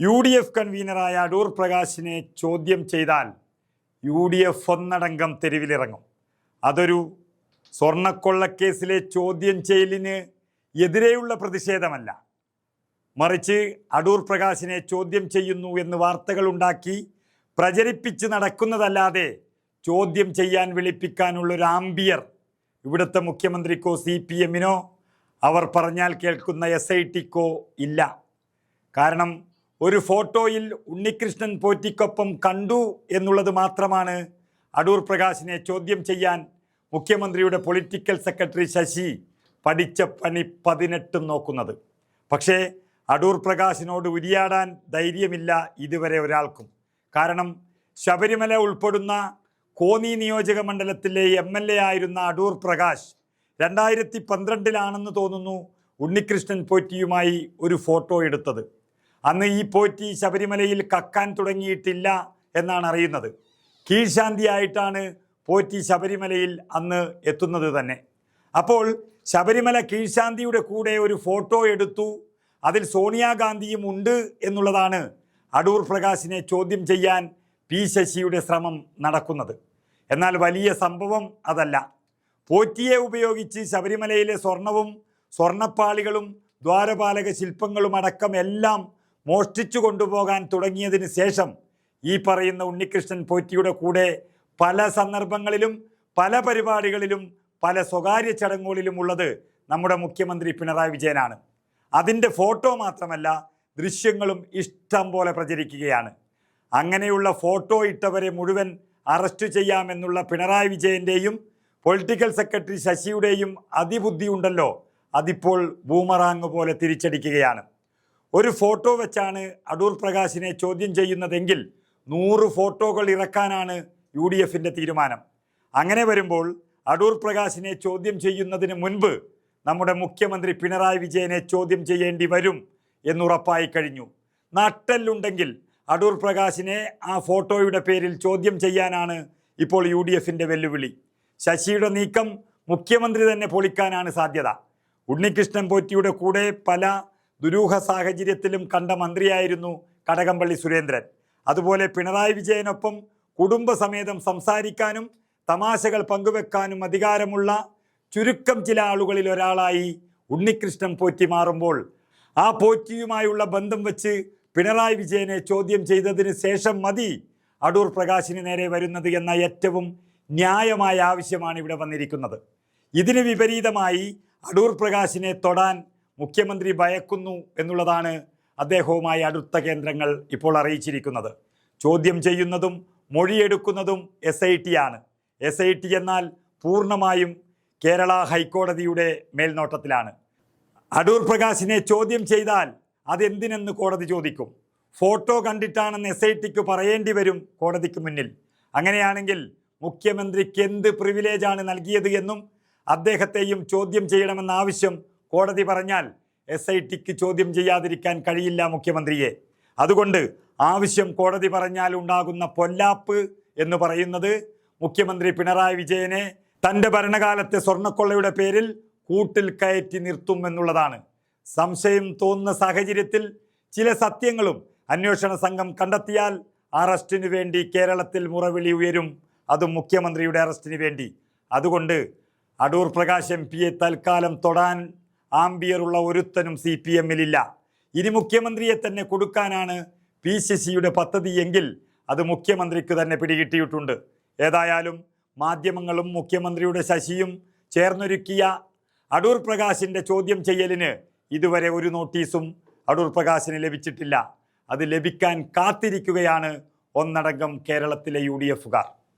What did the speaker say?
U D F കൺവീനറായ അടൂർ പ്രകാശിനെ ചോദ്യം ചെയ്താൽ യു ഡി എഫ് ഒന്നടങ്കം തെരുവിലിറങ്ങും. അതൊരു സ്വർണക്കൊള്ളക്കേസിലെ ചോദ്യം ചെയ്യലിന് എതിരെയുള്ള പ്രതിഷേധമല്ല. മറിച്ച് അടൂർ പ്രകാശിനെ ചോദ്യം ചെയ്യുന്നു എന്ന് വാർത്തകളുണ്ടാക്കി പ്രചരിപ്പിച്ച് നടക്കുന്നതല്ലാതെ ചോദ്യം ചെയ്യാൻ വിളിപ്പിക്കാനുള്ളൊരു ആംബിയർ ഇവിടുത്തെ മുഖ്യമന്ത്രിക്കോ സി പി എമ്മിനോ അവർ പറഞ്ഞാൽ കേൾക്കുന്ന എസ് ഐ ടിക്കോ ഇല്ല. കാരണം ഒരു ഫോട്ടോയിൽ ഉണ്ണികൃഷ്ണൻ പോറ്റിക്കൊപ്പം കണ്ടു എന്നുള്ളത് മാത്രമാണ് അടൂർ പ്രകാശിനെ ചോദ്യം ചെയ്യാൻ മുഖ്യമന്ത്രിയുടെ പൊളിറ്റിക്കൽ സെക്രട്ടറി ശശി പഠിച്ച പണി പതിനെട്ടും നോക്കുന്നത്. പക്ഷേ അടൂർ പ്രകാശിനോട് ഉരിയാടാൻ ധൈര്യമില്ല ഇതുവരെ ഒരാൾക്കും. കാരണം ശബരിമല ഉൾപ്പെടുന്ന കോന്നി നിയോജക മണ്ഡലത്തിലെ എം എൽ എ ആയിരുന്ന അടൂർ പ്രകാശ് രണ്ടായിരത്തി പന്ത്രണ്ടിലാണെന്ന് തോന്നുന്നു ഉണ്ണികൃഷ്ണൻ പോറ്റിയുമായി ഒരു ഫോട്ടോ എടുത്തത്. അന്ന് ഈ പോറ്റി ശബരിമലയിൽ കക്കാൻ തുടങ്ങിയിട്ടില്ല എന്നാണ് അറിയുന്നത്. കീഴ്ശാന്തിയായിട്ടാണ് പോറ്റി ശബരിമലയിൽ അന്ന് എത്തുന്നത് തന്നെ. അപ്പോൾ ശബരിമല കീഴ്ശാന്തിയുടെ കൂടെ ഒരു ഫോട്ടോ എടുത്തു. അതിൽ സോണിയാഗാന്ധിയും ഉണ്ട് എന്നുള്ളതാണ് അടൂർ പ്രകാശിനെ ചോദ്യം ചെയ്യാൻ പി ശശിയുടെ ശ്രമം നടക്കുന്നത്. എന്നാൽ വലിയ സംഭവം അതല്ല. പോറ്റിയെ ഉപയോഗിച്ച് ശബരിമലയിലെ സ്വർണവും സ്വർണപ്പാളികളും ദ്വാരപാലക ശില്പങ്ങളും അടക്കം എല്ലാം മോഷ്ടിച്ചു കൊണ്ടുപോകാൻ തുടങ്ങിയതിന് ശേഷം ഈ പറയുന്ന ഉണ്ണികൃഷ്ണൻ പോറ്റിയുടെ കൂടെ പല സന്ദർഭങ്ങളിലും പല പരിപാടികളിലും പല സ്വകാര്യ ചടങ്ങുകളിലും ഉള്ളത് നമ്മുടെ മുഖ്യമന്ത്രി പിണറായി വിജയനാണ്. അതിന്റെ ഫോട്ടോ മാത്രമല്ല ദൃശ്യങ്ങളും ഇഷ്ടം പോലെ പ്രചരിക്കുകയാണ്. അങ്ങനെയുള്ള ഫോട്ടോ ഇട്ടവരെ മുഴുവൻ അറസ്റ്റ് ചെയ്യാമെന്നുള്ള പിണറായി വിജയന്റെയും പൊളിറ്റിക്കൽ സെക്രട്ടറി ശശിയുടെയും അതിബുദ്ധി ഉണ്ടല്ലോ അതിപ്പോൾ ബൂമറാങ് പോലെ തിരിച്ചടിക്കുകയാണ്. ഒരു ഫോട്ടോ വെച്ചാണ് അടൂർ പ്രകാശിനെ ചോദ്യം ചെയ്യുന്നതെങ്കിൽ നൂറ് ഫോട്ടോകൾ ഇറക്കാനാണ് യു ഡി എഫിന്റെ തീരുമാനം. അങ്ങനെ വരുമ്പോൾ അടൂർ പ്രകാശിനെ ചോദ്യം ചെയ്യുന്നതിന് മുൻപ് നമ്മുടെ മുഖ്യമന്ത്രി പിണറായി വിജയനെ ചോദ്യം ചെയ്യേണ്ടി വരും എന്നുറപ്പായി കഴിഞ്ഞു. നാട്ടല്ലുണ്ടെങ്കിൽ അടൂർ പ്രകാശിനെ ആ ഫോട്ടോയുടെ പേരിൽ ചോദ്യം ചെയ്യാനാണ് ഇപ്പോൾ യു ഡി എഫിന്റെ വെല്ലുവിളി. ശശിയുടെ നീക്കം മുഖ്യമന്ത്രി തന്നെ പൊളിക്കാനാണ് സാധ്യത. ഉണ്ണികൃഷ്ണൻ പോറ്റിയുടെ കൂടെ പല ദുരൂഹ സാഹചര്യത്തിലും കണ്ട മന്ത്രിയായിരുന്നു കടകംപള്ളി സുരേന്ദ്രൻ. അതുപോലെ പിണറായി വിജയനൊപ്പം കുടുംബസമേതം സംസാരിക്കാനും തമാശകൾ പങ്കുവെക്കാനും അധികാരമുള്ള ചുരുക്കം ചില ആളുകളിൽ ഒരാളായി ഉണ്ണികൃഷ്ണൻ പോറ്റി മാറുമ്പോൾ ആ പോറ്റിയുമായുള്ള ബന്ധം വെച്ച് പിണറായി വിജയനെ ചോദ്യം ചെയ്തതിന് ശേഷം മതി അടൂർ പ്രകാശിന് നേരെ വരുന്നത് എന്ന ഏറ്റവും ന്യായമായ ആവശ്യമാണ് ഇവിടെ വന്നിരിക്കുന്നത്. ഇതിന് വിപരീതമായി അടൂർ പ്രകാശിനെ തൊടാൻ മുഖ്യമന്ത്രി ഭയക്കുന്നു എന്നുള്ളതാണ് അദ്ദേഹവുമായി അടുത്ത കേന്ദ്രങ്ങൾ ഇപ്പോൾ അറിയിച്ചിരിക്കുന്നത്. ചോദ്യം ചെയ്യുന്നതും മൊഴിയെടുക്കുന്നതും എസ് ഐ ടി ആണ്. എസ് ഐ ടി എന്നാൽ പൂർണമായും കേരള ഹൈക്കോടതിയുടെ മേൽനോട്ടത്തിലാണ്. അടൂർ പ്രകാശിനെ ചോദ്യം ചെയ്താൽ അതെന്തിനെന്ന് കോടതി ചോദിക്കും. ഫോട്ടോ കണ്ടിട്ടാണെന്ന് എസ് ഐ ടിക്ക് പറയേണ്ടി വരും കോടതിക്ക് മുന്നിൽ. അങ്ങനെയാണെങ്കിൽ മുഖ്യമന്ത്രിക്ക് എന്ത് പ്രിവിലേജാണ് നൽകിയത് എന്നും അദ്ദേഹത്തെയും ചോദ്യം ചെയ്യണമെന്ന ആവശ്യം കോടതി പറഞ്ഞാൽ എസ് ഐ ടിക്ക് ചോദ്യം ചെയ്യാതിരിക്കാൻ കഴിയില്ല മുഖ്യമന്ത്രിയെ. അതുകൊണ്ട് ആവശ്യം കോടതി പറഞ്ഞാൽ ഉണ്ടാകുന്ന പൊല്ലാപ്പ് എന്ന് പറയുന്നത് മുഖ്യമന്ത്രി പിണറായി വിജയനെ തന്റെ ഭരണകാലത്തെ സ്വർണക്കൊള്ളയുടെ പേരിൽ കൂട്ടിൽ കയറ്റി നിർത്തും എന്നുള്ളതാണ്. സംശയം തോന്നുന്ന സാഹചര്യത്തിൽ ചില സത്യങ്ങളും അന്വേഷണ സംഘം കണ്ടെത്തിയാൽ അറസ്റ്റിനു വേണ്ടി കേരളത്തിൽ മുറവിളി ഉയരും. അതും മുഖ്യമന്ത്രിയുടെ അറസ്റ്റിന് വേണ്ടി. അതുകൊണ്ട് അടൂർ പ്രകാശ് എം പിയെ തൽക്കാലം തൊടാൻ ആംബിയറുള്ള ഒരുത്തനും സി പി എമ്മിലില്ല. ഇനി മുഖ്യമന്ത്രിയെ തന്നെ കൊടുക്കാനാണ് പി സി പദ്ധതി എങ്കിൽ അത് മുഖ്യമന്ത്രിക്ക് തന്നെ പിടികിട്ടിയിട്ടുണ്ട്. ഏതായാലും മാധ്യമങ്ങളും മുഖ്യമന്ത്രിയുടെ ശശിയും ചേർന്നൊരുക്കിയ അടൂർ പ്രകാശിന്റെ ചോദ്യം ചെയ്യലിന് ഇതുവരെ ഒരു നോട്ടീസും അടൂർ പ്രകാശിന് ലഭിച്ചിട്ടില്ല. അത് ലഭിക്കാൻ കാത്തിരിക്കുകയാണ് ഒന്നടങ്കം കേരളത്തിലെ യു ഡി എഫുകാർ.